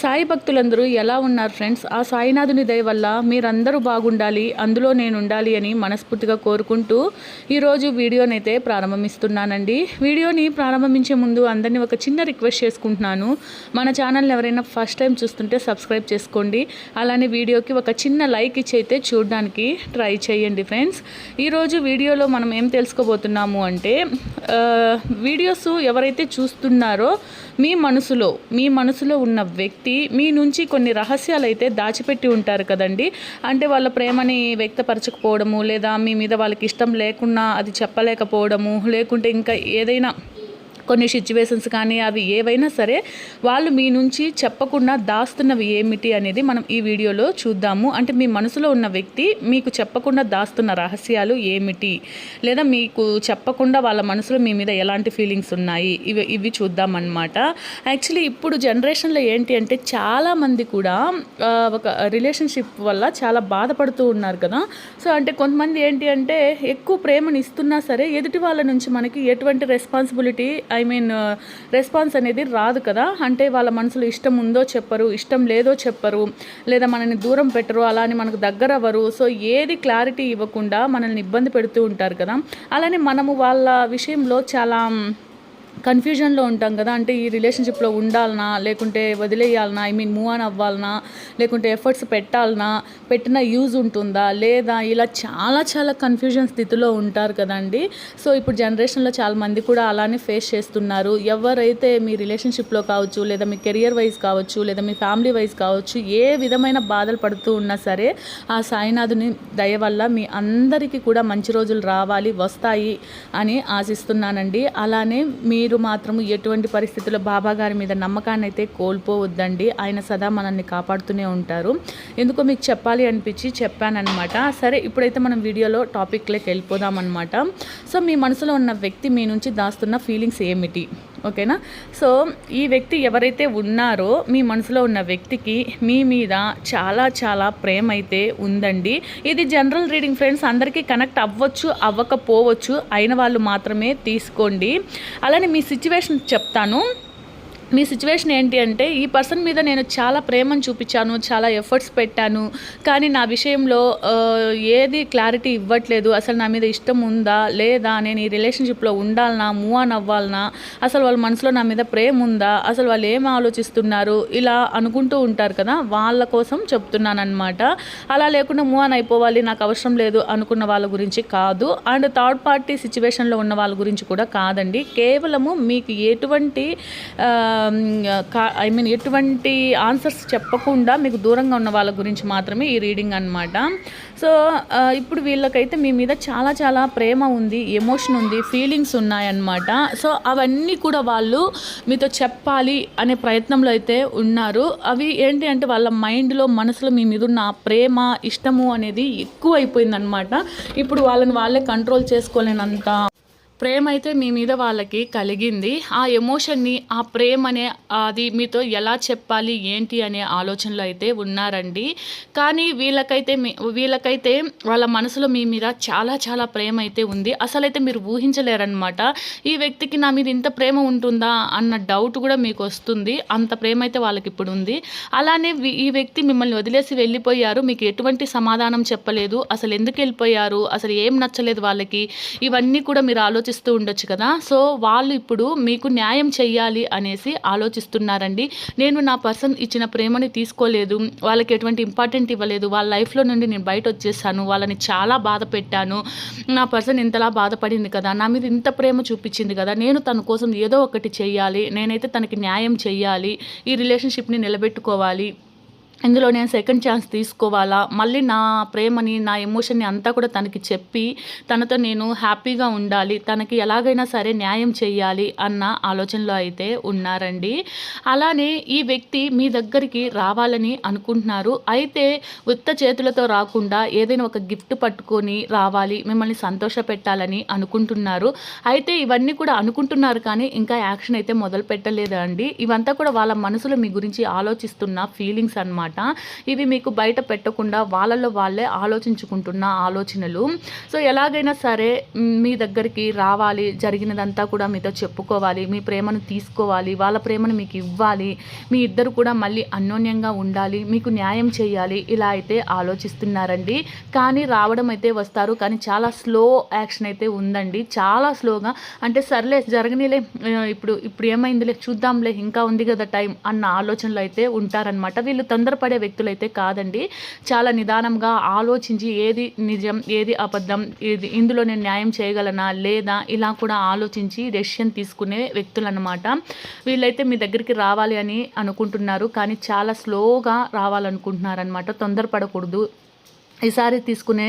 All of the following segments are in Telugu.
సాయి భక్తులందరూ ఎలా ఉన్నారు ఫ్రెండ్స్ ఆ సాయినాథుని దయ వల్ల మీరందరూ బాగుండాలి అందులో నేను ఉండాలి అని మనస్ఫూర్తిగా కోరుకుంటూ ఈరోజు వీడియోనైతే ప్రారంభిస్తున్నానండి. వీడియోని ప్రారంభించే ముందు అందరినీ ఒక చిన్న రిక్వెస్ట్ చేసుకుంటున్నాను. మన ఛానల్ని ఎవరైనా ఫస్ట్ టైం చూస్తుంటే సబ్స్క్రైబ్ చేసుకోండి. అలానే వీడియోకి ఒక చిన్న లైక్ ఇచ్చి అయితే చూడడానికి ట్రై చేయండి ఫ్రెండ్స్ ఈరోజు వీడియోలో మనం ఏం తెలుసుకోబోతున్నాము అంటే వీడియోస్ ఎవరైతే చూస్తున్నారో మీ మనసులో మీ మనసులో ఉన్న వ్యక్తి మీ నుంచి కొన్ని రహస్యాలు అయితే దాచిపెట్టి ఉంటారు కదండి. అంటే వాళ్ళ ప్రేమని వ్యక్తపరచకపోవడము లేదా మీ మీద వాళ్ళకి ఇష్టం లేకున్నా అది చెప్పలేకపోవడము లేకుంటే ఇంకా ఏదైనా కొన్ని సిచ్యువేషన్స్ కానీ అవి ఏవైనా సరే వాళ్ళు మీ నుంచి చెప్పకుండా దాస్తున్నవి ఏమిటి అనేది మనం ఈ వీడియోలో చూద్దాము. అంటే మీ మనసులో ఉన్న వ్యక్తి మీకు చెప్పకుండా దాస్తున్న రహస్యాలు ఏమిటి? లేదా మీకు చెప్పకుండా వాళ్ళ మనసులో మీ మీద ఎలాంటి ఫీలింగ్స్ ఉన్నాయి? ఇవి ఇవి చూద్దామన్నమాట. యాక్చువల్లీ ఇప్పుడు జనరేషన్లో ఏంటి అంటే చాలామంది కూడా ఒక రిలేషన్షిప్ వల్ల చాలా బాధపడుతూ ఉన్నారు కదా. సో అంటే కొంతమంది ఏంటి అంటే ఎక్కువ ప్రేమను ఇస్తున్నా సరే ఎదుటి వాళ్ళ నుంచి మనకి ఎటువంటి రెస్పాన్సిబిలిటీ ఐ మీన్ రెస్పాన్స్ అనేది రాదు కదా. అంటే వాళ్ళ మనసులో ఇష్టం ఉందో చెప్పరు ఇష్టం లేదో చెప్పరు లేదా మనల్ని దూరం పెట్టరు అలా అని మనకు దగ్గర అవ్వరు. సో ఏది క్లారిటీ ఇవ్వకుండా మనల్ని ఇబ్బంది పెడుతూ ఉంటారు కదా. అలానే మనము వాళ్ళ విషయంలో చాలా కన్ఫ్యూజన్లో ఉంటాం కదా. అంటే ఈ రిలేషన్షిప్లో ఉండాలనా లేకుంటే వదిలేయాలనా ఐ మీన్ మూవ్ ఆన్ అవ్వాలనా లేకుంటే ఎఫర్ట్స్ పెట్టాలనా పెట్టిన యూజ్ ఉంటుందా లేదా ఇలా చాలా చాలా కన్ఫ్యూజన్ స్థితిలో ఉంటారు కదండి. సో ఇప్పుడు జనరేషన్లో చాలా మంది కూడా అలానే ఫేస్ చేస్తున్నారు. ఎవరైతే మీ రిలేషన్షిప్లో కావచ్చు లేదా మీ కెరియర్ వైజ్ కావచ్చు లేదా మీ ఫ్యామిలీ వైజ్ కావచ్చు ఏ విధమైన బాధలు పడుతూ ఉన్నా సరే ఆ సాయినాథుని దయ వల్ల మీ అందరికీ కూడా మంచి రోజులు రావాలి వస్తాయి అని ఆశిస్తున్నానండి. అలానే మీరు మాత్రం ఎటువంటి పరిస్థితుల్లో బాబా గారి మీద నమ్మకాన్ని అయితే కోల్పోవద్దండి. ఆయన సదా మనల్ని కాపాడుతూనే ఉంటారు. ఎందుకో మీకు చెప్పాలి అనిపించి చెప్పానన్నమాట. సరే ఇప్పుడైతే మనం వీడియోలో టాపిక్లోకి వెళ్ళిపోదాం అనమాట సో మీ మనసులో ఉన్న వ్యక్తి మీ నుంచి దాస్తున్న ఫీలింగ్స్ ఏమిటి? ఓకేనా? సో ఈ వ్యక్తి ఎవరైతే ఉన్నారో మీ మనసులో ఉన్న వ్యక్తికి మీ మీద చాలా చాలా ప్రేమ అయితే ఉందండి. ఇది జనరల్ రీడింగ్ ఫ్రెండ్స్ అందరికీ కనెక్ట్ అవ్వచ్చు అవ్వకపోవచ్చు అయిన వాళ్ళు మాత్రమే తీసుకోండి. అలానే మీ సిచ్యువేషన్ చెప్తాను. మీ సిచ్యువేషన్ ఏంటి అంటే ఈ పర్సన్ మీద నేను చాలా ప్రేమను చూపించాను చాలా ఎఫర్ట్స్ పెట్టాను. కానీ నా విషయంలో ఏది క్లారిటీ ఇవ్వట్లేదు. అసలు నా మీద ఇష్టం ఉందా లేదా నేను ఈ రిలేషన్షిప్లో ఉండాలనా మూవ్ ఆన్ అవ్వాలనా? అసలు వాళ్ళ మనసులో నా మీద ప్రేమ ఉందా? అసలు వాళ్ళు ఏం ఆలోచిస్తున్నారు? ఇలా అనుకుంటూ ఉంటారు కదా వాళ్ళ కోసం చెప్తున్నాను అలా లేకుండా మూవ్ ఆన్ అయిపోవాలి నాకు అవసరం లేదు అనుకున్న వాళ్ళ గురించి కాదు. అండ్ థర్డ్ పార్టీ సిచ్యువేషన్లో ఉన్న వాళ్ళ గురించి కూడా కాదండి. కేవలము మీకు ఎటువంటి ఐ మీన్ ఎటువంటి ఆన్సర్స్ చెప్పకుండా మీకు దూరంగా ఉన్న వాళ్ళ గురించి మాత్రమే ఈ రీడింగ్ అనమాట సో ఇప్పుడు వీళ్ళకైతే మీ మీద చాలా చాలా ప్రేమ ఉంది ఎమోషన్ ఉంది ఫీలింగ్స్ ఉన్నాయన్నమాట. సో అవన్నీ కూడా వాళ్ళు మీతో చెప్పాలి అనే ప్రయత్నంలో అయితే ఉన్నారు. అవి ఏంటి అంటే వాళ్ళ మైండ్లో మనసులో మీ మీద ఉన్న ప్రేమ ఇష్టము అనేది ఎక్కువ అయిపోయిందనమాట ఇప్పుడు వాళ్ళని వాళ్ళే కంట్రోల్ చేసుకోలేనంత ప్రేమ అయితే మీ మీద వాళ్ళకి కలిగింది. ఆ ఎమోషన్ని ఆ ప్రేమనే అది మీతో ఎలా చెప్పాలి ఏంటి అనే ఆలోచనలో అయితే ఉన్నారండి. కానీ వీళ్ళకైతే మీ వీళ్ళకైతే వాళ్ళ మనసులో మీ మీద చాలా చాలా ప్రేమ అయితే ఉంది. అసలైతే మీరు ఊహించలేరనమాట ఈ వ్యక్తికి నా మీద ఇంత ప్రేమ ఉంటుందా అన్న డౌట్ కూడా మీకు వస్తుంది. అంత ప్రేమ అయితే వాళ్ళకి ఇప్పుడు ఉంది. అలానే ఈ వ్యక్తి మిమ్మల్ని వదిలేసి వెళ్ళిపోయారు. మీకు ఎటువంటి సమాధానం చెప్పలేదు. అసలు ఎందుకు వెళ్ళిపోయారు? అసలు ఏం నచ్చలేదు వాళ్ళకి? ఇవన్నీ కూడా మీరు ఆలోచి ఆలోచిస్తూ ఉండొచ్చు కదా? సో వాళ్ళు ఇప్పుడు మీకు న్యాయం చెయ్యాలి అనేసి ఆలోచిస్తున్నారండి. నేను నా పర్సన్ ఇచ్చిన ప్రేమని తీసుకోలేదు. వాళ్ళకి ఎటువంటి ఇంపార్టెంట్ ఇవ్వలేదు. వాళ్ళ లైఫ్లో నుండి నేను బయట వచ్చేసాను వాళ్ళని చాలా బాధ పెట్టాను. నా పర్సన్ ఇంతలా బాధపడింది కదా? నా మీద ఇంత ప్రేమ చూపించింది కదా? నేను తన కోసం ఏదో ఒకటి చెయ్యాలి. నేనైతే తనకి న్యాయం చెయ్యాలి. ఈ రిలేషన్షిప్ని నిలబెట్టుకోవాలి. ఇందులో నేను సెకండ్ ఛాన్స్ తీసుకోవాలా? మళ్ళీ నా ప్రేమని నా ఎమోషన్ని అంతా కూడా తనకి చెప్పి తనతో నేను హ్యాపీగా ఉండాలి తనకి ఎలాగైనా సరే న్యాయం చేయాలి అన్న ఆలోచనలో అయితే ఉన్నారండి. అలానే ఈ వ్యక్తి మీ దగ్గరికి రావాలని అనుకుంటున్నారు. అయితే ఉత్త చేతులతో రాకుండా ఏదైనా ఒక గిఫ్ట్ పట్టుకొని రావాలి మిమ్మల్ని సంతోష పెట్టాలని అనుకుంటున్నారు. అయితే ఇవన్నీ కూడా అనుకుంటున్నారు కానీ ఇంకా యాక్షన్ అయితే మొదలు పెట్టలేదు అండి ఇవంతా కూడా వాళ్ళ మనసులో మీ గురించి ఆలోచిస్తున్న ఫీలింగ్స్ అనమాట ఇవి మీకు బయట పెట్టకుండా వాళ్ళలో వాళ్ళే ఆలోచించుకుంటున్న ఆలోచనలు. సో ఎలాగైనా సరే మీ దగ్గరికి రావాలి జరిగినదంతా కూడా మీతో చెప్పుకోవాలి మీ ప్రేమను తీసుకోవాలి వాళ్ళ ప్రేమను మీకు ఇవ్వాలి మీ ఇద్దరు కూడా మళ్ళీ అన్యోన్యంగా ఉండాలి మీకు న్యాయం చేయాలి ఇలా అయితే ఆలోచిస్తున్నారండి. కానీ రావడం అయితే వస్తారు కానీ చాలా స్లో యాక్షన్ అయితే ఉందండి. చాలా స్లోగా అంటే సర్లే జరగనిలే ఇప్పుడు ఇప్పుడు ఏమైందిలే చూద్దాంలే ఇంకా ఉంది కదా టైం అన్న ఆలోచనలు అయితే ఉంటారనమాట వీళ్ళు తొందరపడి వ్యక్తులు అయితే కాదండి. చాలా నిదానంగా ఆలోచించి ఏది నిజం ఏది అబద్ధం ఇది ఇందులో నేను న్యాయం చేయగలనా లేదా ఇలా కూడా ఆలోచించి డెసిషన్ తీసుకునే వ్యక్తులు అనమాట వీళ్ళైతే మీ దగ్గరికి రావాలి అని అనుకుంటున్నారు కానీ చాలా స్లోగా రావాలనుకుంటున్నారనమాట తొందరపడకూడదు. ఈసారి తీసుకునే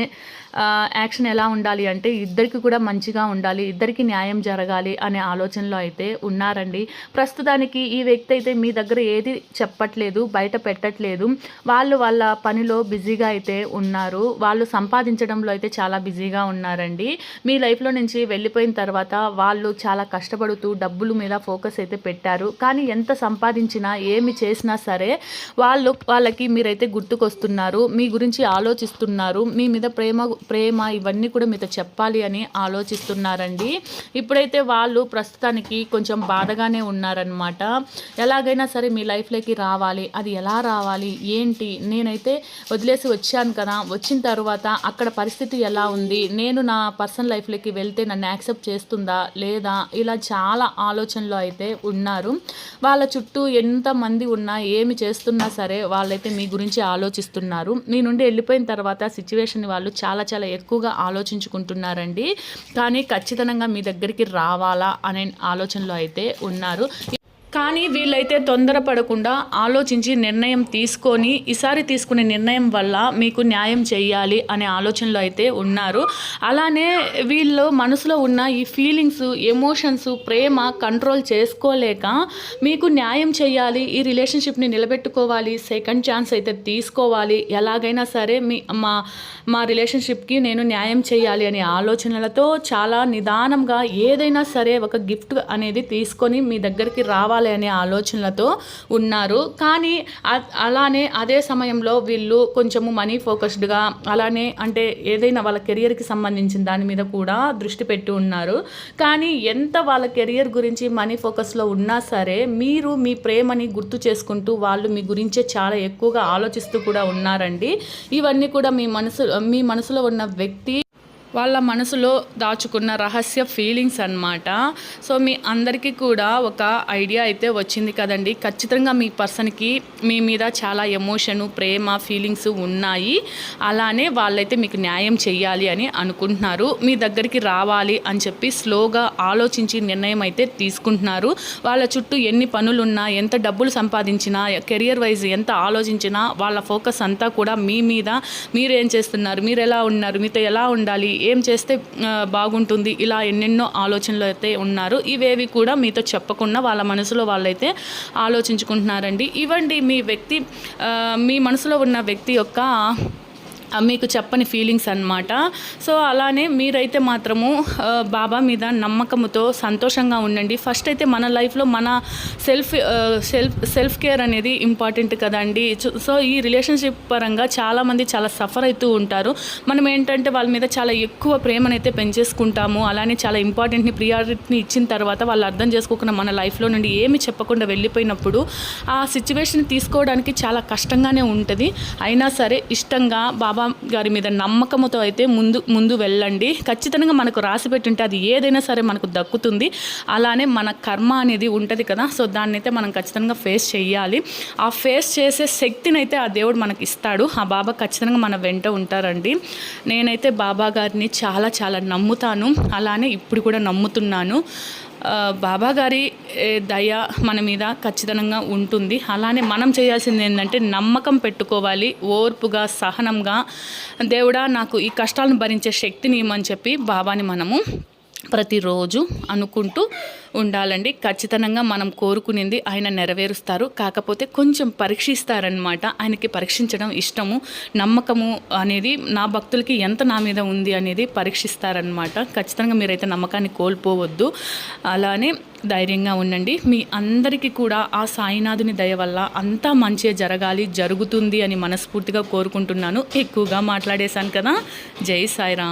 యాక్షన్ ఎలా ఉండాలి అంటే ఇద్దరికి కూడా మంచిగా ఉండాలి ఇద్దరికి న్యాయం జరగాలి అనే ఆలోచనలో అయితే ఉన్నారండి. ప్రస్తుతానికి ఈ వ్యక్తి అయితే మీ దగ్గర ఏది చెప్పట్లేదు బయట పెట్టట్లేదు. వాళ్ళు వాళ్ళ పనిలో బిజీగా అయితే ఉన్నారు. వాళ్ళు సంపాదించడంలో అయితే చాలా బిజీగా ఉన్నారండి. మీ లైఫ్లో నుంచి వెళ్ళిపోయిన తర్వాత వాళ్ళు చాలా కష్టపడుతూ డబ్బులు మీద ఫోకస్ అయితే పెట్టారు. కానీ ఎంత సంపాదించినా ఏమి చేసినా సరే వాళ్ళు వాళ్ళకి మీరైతే గుర్తుకొస్తున్నారు. మీ గురించి ఆలోచిస్తూ ఆలోచిస్తున్నారు. మీ మీద ప్రేమ ప్రేమ ఇవన్నీ కూడా మీతో చెప్పాలి అని ఆలోచిస్తున్నారండి. ఇప్పుడైతే వాళ్ళు ప్రస్తుతానికి కొంచెం బాధగానే ఉన్నారనమాట ఎలాగైనా సరే మీ లైఫ్లోకి రావాలి. అది ఎలా రావాలి? ఏంటి? నేనైతే వదిలేసి వచ్చాను కదా. వచ్చిన తర్వాత అక్కడ పరిస్థితి ఎలా ఉంది? నేను నా పర్సనల్ లైఫ్లోకి వెళ్తే నన్ను యాక్సెప్ట్ చేస్తుందా? లేదా? ఇలా చాలా ఆలోచనలో అయితే ఉన్నారు. వాళ్ళ చుట్టూ ఎంతమంది ఉన్నా ఏమి చేస్తున్నా సరే వాళ్ళైతే మీ గురించి ఆలోచిస్తున్నారు. మీ నుండి వెళ్ళిపోయిన తర్వాత తర్వాత సిచ్యువేషన్ వాళ్ళు చాలా చాలా ఎక్కువగా ఆలోచించుకుంటున్నారండి. కానీ ఖచ్చితంగా మీ దగ్గరికి రావాలా అనే ఆలోచనలో అయితే ఉన్నారు. కానీ వీళ్ళైతే తొందరపడకుండా ఆలోచించి నిర్ణయం తీసుకొని ఈసారి తీసుకునే నిర్ణయం వల్ల మీకు న్యాయం చేయాలి అనే ఆలోచనలో అయితే ఉన్నారు. అలానే వీళ్ళు మనసులో ఉన్న ఈ ఫీలింగ్స్ ఎమోషన్స్ ప్రేమ కంట్రోల్ చేసుకోలేక మీకు న్యాయం చేయాలి ఈ రిలేషన్షిప్ని నిలబెట్టుకోవాలి సెకండ్ ఛాన్స్ అయితే తీసుకోవాలి ఎలాగైనా సరే మీ మా మా రిలేషన్షిప్కి నేను న్యాయం చేయాలి అనే ఆలోచనలతో చాలా నిదానంగా ఏదైనా సరే ఒక గిఫ్ట్ అనేది తీసుకొని మీ దగ్గరికి రావాలి. అనే ఆలోచనలతో ఉన్నారు. కానీ అ- అలానే అదే సమయంలో వీళ్ళు కొంచెము మనీ ఫోకస్డ్గా అలానే అంటే ఏదైనా వాళ్ళ కెరియర్కి సంబంధించిన దాని మీద కూడా దృష్టి పెట్టి ఉన్నారు. కానీ ఎంత వాళ్ళ కెరియర్ గురించి మనీ ఫోకస్లో ఉన్నా సరే మీరు మీ ప్రేమని గుర్తు చేసుకుంటూ వాళ్ళు మీ గురించే చాలా ఎక్కువగా ఆలోచిస్తూ కూడా ఉన్నారండి. ఇవన్నీ కూడా మీ మనసు మీ మనసులో ఉన్న వ్యక్తి వాళ్ళ మనసులో దాచుకున్న రహస్య ఫీలింగ్స్ అన్నమాట. సో మీ అందరికీ కూడా ఒక ఐడియా అయితే వచ్చింది కదండి. ఖచ్చితంగా మీ పర్సన్కి మీ మీద చాలా ఎమోషను ప్రేమ ఫీలింగ్స్ ఉన్నాయి. అలానే వాళ్ళైతే మీకు న్యాయం చేయాలి అని అనుకుంటున్నారు. మీ దగ్గరికి రావాలి అని చెప్పి స్లోగా ఆలోచించి నిర్ణయం అయితే తీసుకుంటున్నారు. వాళ్ళ చుట్టూ ఎన్ని పనులున్నా ఎంత డబ్బులు సంపాదించినా కెరియర్ వైజ్ ఎంత ఆలోచించినా వాళ్ళ ఫోకస్ అంతా కూడా మీ మీద. మీరేం చేస్తున్నారు? మీరు ఎలా ఉన్నారు? మీతో ఎలా ఉండాలి? ఏం చేస్తే బాగుంటుంది? ఇలా ఎన్నెన్నో ఆలోచనలు అయితే ఉన్నారు. ఇవేవి కూడా మీతో చెప్పకుండా వాళ్ళ మనసులో వాళ్ళైతే ఆలోచించుకుంటున్నారండి. ఇవ్వండి మీ వ్యక్తి మీ మనసులో ఉన్న వ్యక్తి యొక్క మీకు చెప్పని ఫీలింగ్స్ అన్నమాట. సో అలానే మీరైతే మాత్రము బాబా మీద నమ్మకముతో సంతోషంగా ఉండండి. ఫస్ట్ అయితే మన లైఫ్లో మన సెల్ఫ్ సెల్ఫ్ సెల్ఫ్ కేర్ అనేది ఇంపార్టెంట్ కదండి. సో ఈ రిలేషన్షిప్ పరంగా చాలామంది చాలా సఫర్ అవుతూ ఉంటారు. మనం ఏంటంటే వాళ్ళ మీద చాలా ఎక్కువ ప్రేమనైతే పెంచేసుకుంటాము. అలానే చాలా ఇంపార్టెంట్ని ప్రియారిటీని ఇచ్చిన తర్వాత వాళ్ళు అర్థం చేసుకోకుండా మన లైఫ్లో నుండి ఏమి చెప్పకుండా వెళ్ళిపోయినప్పుడు ఆ సిచ్యువేషన్ తీసుకోవడానికి చాలా కష్టంగానే ఉంటుంది. అయినా సరే ఇష్టంగా బాబా గారి మీద నమ్మకంతో అయితే ముందు ముందు వెళ్ళండి. ఖచ్చితంగా మనకు రాసి పెట్టుంటే అది ఏదైనా సరే మనకు దక్కుతుంది. అలానే మన కర్మ అనేది ఉంటుంది కదా సో దాన్ని అయితే మనం ఖచ్చితంగా ఫేస్ చేయాలి ఆ ఫేస్ చేసే శక్తిని అయితే ఆ దేవుడు మనకి ఇస్తాడు. ఆ బాబా ఖచ్చితంగా మన వెంట ఉంటారండి. నేనైతే బాబా గారిని చాలా చాలా నమ్ముతాను. అలానే ఇప్పుడు కూడా నమ్ముతున్నాను. బాబా గారి దయ మన మీద ఖచ్చితంగా ఉంటుంది. అలానే మనం చేయాల్సింది ఏంటంటే నమ్మకం పెట్టుకోవాలి ఓర్పుగా సహనంగా. దేవుడా నాకు ఈ కష్టాలను భరించే శక్తిని ఇవ్వమని చెప్పి బాబాని మనము ప్రతిరోజు అనుకుంటూ ఉండాలండి. ఖచ్చితంగా మనం కోరుకునేది ఆయన నెరవేరుస్తారు. కాకపోతే కొంచెం పరీక్షిస్తారనమాట ఆయనకి పరీక్షించడం ఇష్టము. నమ్మకము అనేది నా భక్తులకి ఎంత నా మీద ఉంది అనేది పరీక్షిస్తారనమాట ఖచ్చితంగా మీరైతే నమ్మకాన్ని కోల్పోవద్దు. అలానే ధైర్యంగా ఉండండి. మీ అందరికీ కూడా ఆ సాయినాథుని దయ వల్ల అంతా మంచిగా జరగాలి జరుగుతుంది అని మనస్ఫూర్తిగా కోరుకుంటున్నాను. ఎక్కువగా మాట్లాడేశాను కదా. జై సాయిరామ్.